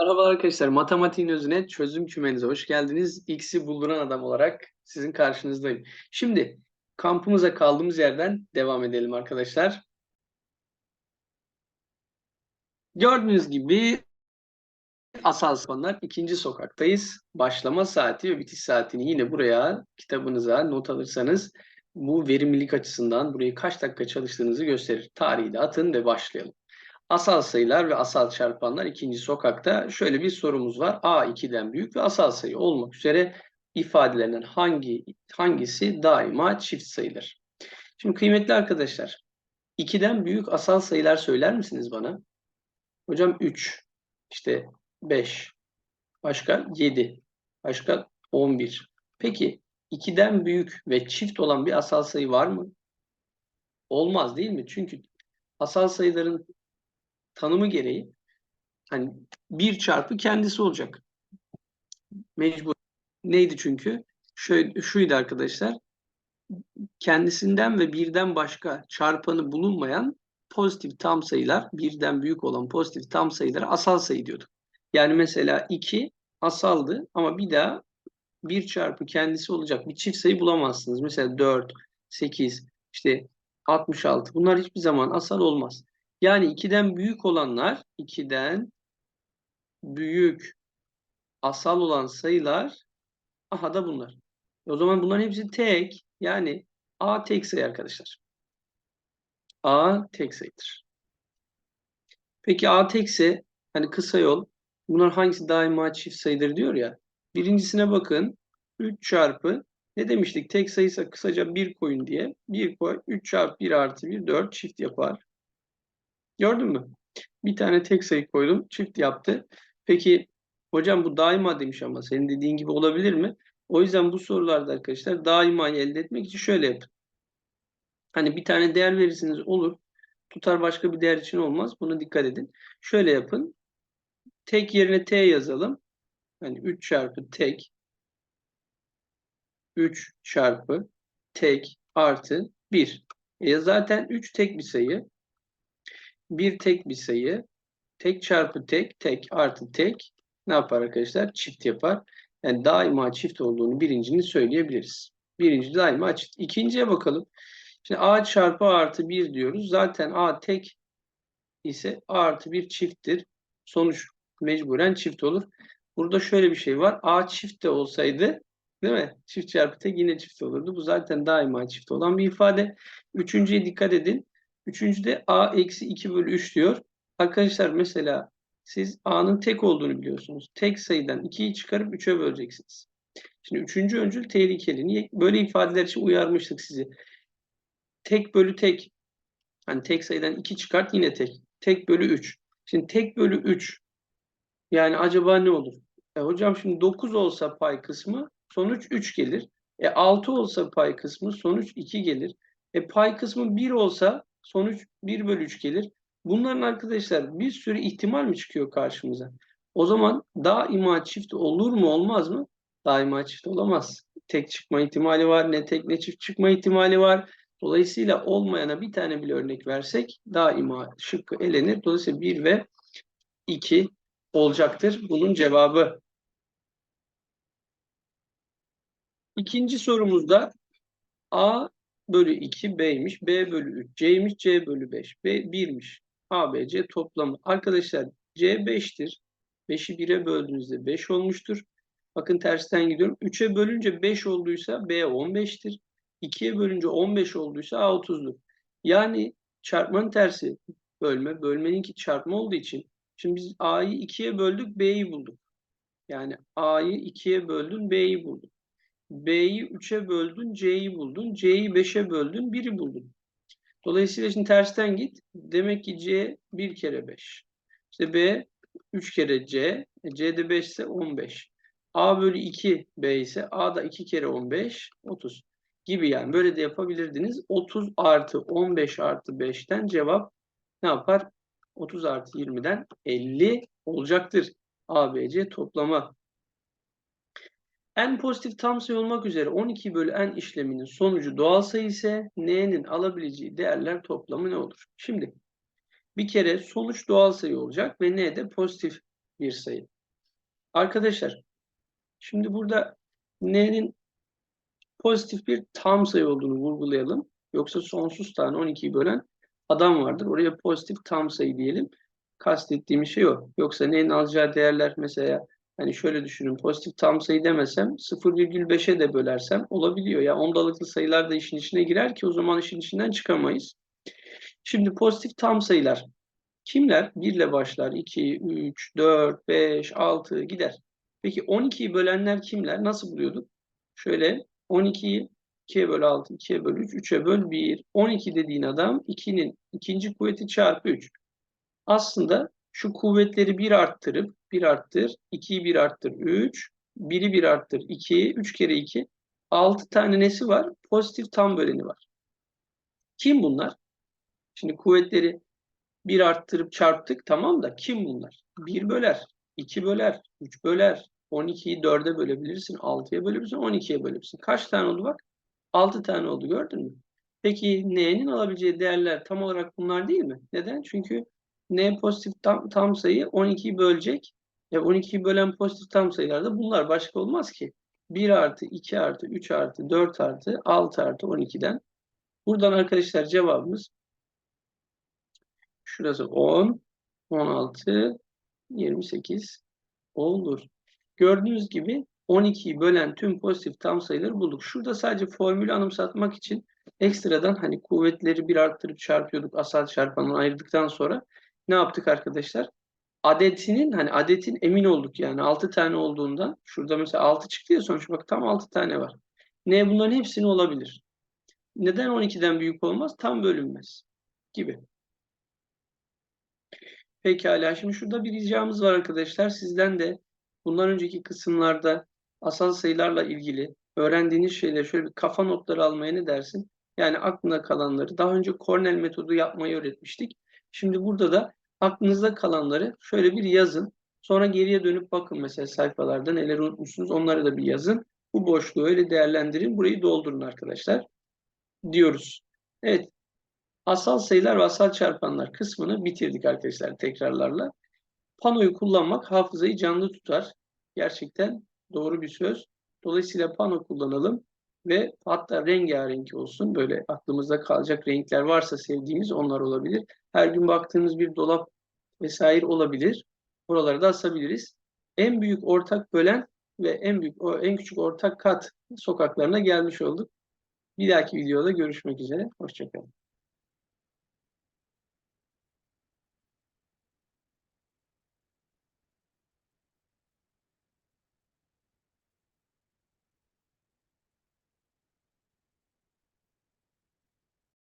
Merhaba arkadaşlar, matematiğin özüne çözüm kümenize hoş geldiniz. X'i bulduran adam olarak sizin karşınızdayım. Şimdi kampımıza kaldığımız yerden devam edelim arkadaşlar. Gördüğünüz gibi asal sıfatlar ikinci sokaktayız. Başlama saati ve bitiş saatini yine buraya kitabınıza not alırsanız bu verimlilik açısından burayı kaç dakika çalıştığınızı gösterir. Tarihi de atın ve başlayalım. Asal sayılar ve asal çarpanlar ikinci sokakta şöyle bir sorumuz var. A 2'den büyük ve asal sayı olmak üzere ifadelerinden hangi hangisi daima çift sayılır? Şimdi kıymetli arkadaşlar 2'den büyük asal sayılar söyler misiniz bana? Hocam 3, işte 5, başka 7, başka 11. Peki 2'den büyük ve çift olan bir asal sayı var mı? Olmaz değil mi? Çünkü asal sayıların tanımı gereği hani bir çarpı kendisi olacak. Mecbur. Neydi çünkü? Şöyle, şuydu arkadaşlar. Kendisinden ve birden başka çarpanı bulunmayan pozitif tam sayılar, birden büyük olan pozitif tam sayılara asal sayı diyorduk. Yani mesela 2 asaldı ama bir daha bir çarpı kendisi olacak bir çift sayı bulamazsınız. Mesela 4, 8, işte 66 bunlar hiçbir zaman asal olmaz. Yani 2'den büyük olanlar 2'den büyük asal olan sayılar aha da bunlar. O zaman bunların hepsi tek. Yani A tek sayı arkadaşlar. A tek sayıdır. Peki A tekse hani kısa yol bunlar hangisi daima çift sayıdır diyor ya. Birincisine bakın. 3 çarpı ne demiştik? Tek sayıysa kısaca 1 koyun diye. 1 koy. 3 çarpı 1 artı 1 4 çift yapar. Gördün mü? Bir tane tek sayı koydum. Çift yaptı. Peki hocam bu daima demiş ama senin dediğin gibi olabilir mi? O yüzden bu sorularda arkadaşlar daima elde etmek için şöyle yapın. Hani bir tane değer verirsiniz olur. Tutar başka bir değer için olmaz. Buna dikkat edin. Şöyle yapın. Tek yerine t yazalım. Hani 3 çarpı tek 3 çarpı tek artı 1. E zaten 3 tek bir sayı bir tek bir sayı tek çarpı tek tek artı tek ne yapar arkadaşlar? Çift yapar. Yani daima çift olduğunu birincini söyleyebiliriz. Birinci daima çift. İkinciye bakalım. Şimdi a çarpı artı 1 diyoruz. Zaten a tek ise a artı 1 çifttir. Sonuç mecburen çift olur. Burada şöyle bir şey var. a çift de olsaydı değil mi? Çift çarpı tek yine çift olurdu. Bu zaten daima çift olan bir ifade. Üçüncüye dikkat edin. Üçüncüde a eksi 2 bölü 3 diyor. Arkadaşlar mesela siz a'nın tek olduğunu biliyorsunuz. Tek sayıdan 2'yi çıkarıp 3'e böleceksiniz. Şimdi üçüncü öncül tehlikeli. Niye? Böyle ifadeler için uyarmıştık sizi. Tek bölü tek. Hani tek sayıdan 2 çıkart yine tek. Tek bölü 3. Şimdi tek bölü 3 yani acaba ne olur? E hocam şimdi 9 olsa pay kısmı sonuç 3 gelir. E 6 olsa pay kısmı sonuç 2 gelir. E pay kısmı 1 olsa Sonuç 1 bölü 3 gelir. Bunların arkadaşlar bir sürü ihtimal mi çıkıyor karşımıza? O zaman daima çift olur mu olmaz mı? Daima çift olamaz. Tek çıkma ihtimali var. Ne tek ne çift çıkma ihtimali var. Dolayısıyla olmayana bir tane bile örnek versek daima şıkkı elenir. Dolayısıyla 1 ve 2 olacaktır. Bunun cevabı. İkinci sorumuzda A bölü 2 B'ymiş. B bölü 3 C'ymiş. C bölü 5. B 1'miş. A, B, C toplamı. Arkadaşlar C 5'tir. 5'i 1'e böldüğünüzde 5 olmuştur. Bakın tersten gidiyorum. 3'e bölünce 5 olduysa B 15'tir. 2'ye bölünce 15 olduysa A 30'dur. Yani çarpmanın tersi bölme. Bölmeninki çarpma olduğu için. Şimdi biz A'yı 2'ye böldük B'yi bulduk. Yani A'yı 2'ye böldün B'yi bulduk. B'yi 3'e böldün, C'yi buldun. C'yi 5'e böldün, 1'i buldun. Dolayısıyla şimdi tersten git. Demek ki C 1 kere 5. İşte B 3 kere C. E, C'de 5 ise 15. A bölü 2 B ise A da 2 kere 15, 30 gibi yani. Böyle de yapabilirdiniz. 30 artı 15 artı 5'ten cevap ne yapar? 30 artı 20'den 50 olacaktır. A, B, C toplama n pozitif tam sayı olmak üzere 12 bölü n işleminin sonucu doğal sayı ise n'nin alabileceği değerler toplamı ne olur? Şimdi bir kere sonuç doğal sayı olacak ve n de pozitif bir sayı. Arkadaşlar şimdi burada n'nin pozitif bir tam sayı olduğunu vurgulayalım. Yoksa sonsuz tane 12'yi bölen adam vardır. Oraya pozitif tam sayı diyelim. Kastettiğim şey o. Yoksa n'nin alacağı değerler mesela hani şöyle düşünün pozitif tam sayı demesem 0,5'e de bölersem olabiliyor. Ya ondalıklı sayılar da işin içine girer ki o zaman işin içinden çıkamayız. Şimdi pozitif tam sayılar kimler? 1 ile başlar. 2, 3, 4, 5, 6 gider. Peki 12'yi bölenler kimler? Nasıl buluyorduk? Şöyle 12'yi 2'ye böl 6, 2'ye böl 3, 3'e böl 1. 12 dediğin adam 2'nin ikinci kuvveti çarpı 3. Aslında şu kuvvetleri 1 arttırıp 1 arttır, 2'yi 1 arttır 3, 1'i 1 arttır 2, 3 kere 2. 6 tane nesi var? Pozitif tam böleni var. Kim bunlar? Şimdi kuvvetleri 1 arttırıp çarptık tamam da kim bunlar? 1 böler, 2 böler, 3 böler, 12'yi 4'e bölebilirsin, 6'ya bölebilirsin, 12'ye bölebilirsin. Kaç tane oldu bak? 6 tane oldu gördün mü? Peki n'nin alabileceği değerler tam olarak bunlar değil mi? Neden? Çünkü n pozitif tam, tam sayı 12'yi bölecek. E 12'yi bölen pozitif tam sayılar da bunlar başka olmaz ki. 1 artı 2 artı 3 artı 4 artı 6 artı 12'den. Buradan arkadaşlar cevabımız şurası 10, 16, 28 olur. Gördüğünüz gibi 12'yi bölen tüm pozitif tam sayıları bulduk. Şurada sadece formülü anımsatmak için ekstradan hani kuvvetleri bir arttırıp çarpıyorduk asal çarpanını ayırdıktan sonra ne yaptık arkadaşlar? Adetinin hani adetin emin olduk yani 6 tane olduğundan şurada mesela 6 çıktı ya sonuç bak tam 6 tane var. Ne bunların hepsini olabilir. Neden 12'den büyük olmaz? Tam bölünmez gibi. Pekala şimdi şurada bir ricamız var arkadaşlar. Sizden de bundan önceki kısımlarda asal sayılarla ilgili öğrendiğiniz şeyleri şöyle bir kafa notları almaya ne dersin? Yani aklına kalanları. Daha önce Cornell metodu yapmayı öğretmiştik. Şimdi burada da aklınızda kalanları şöyle bir yazın. Sonra geriye dönüp bakın mesela sayfalarda neler unutmuşsunuz onları da bir yazın. Bu boşluğu öyle değerlendirin. Burayı doldurun arkadaşlar. Diyoruz. Evet. Asal sayılar ve asal çarpanlar kısmını bitirdik arkadaşlar tekrarlarla. Panoyu kullanmak hafızayı canlı tutar. Gerçekten doğru bir söz. Dolayısıyla pano kullanalım ve hatta rengarenk olsun. Böyle aklımızda kalacak renkler varsa sevdiğimiz onlar olabilir. Her gün baktığımız bir dolap vesaire olabilir. Buraları da asabiliriz. En büyük ortak bölen ve en büyük en küçük ortak kat sokaklarına gelmiş olduk. Bir dahaki videoda görüşmek üzere. Hoşçakalın.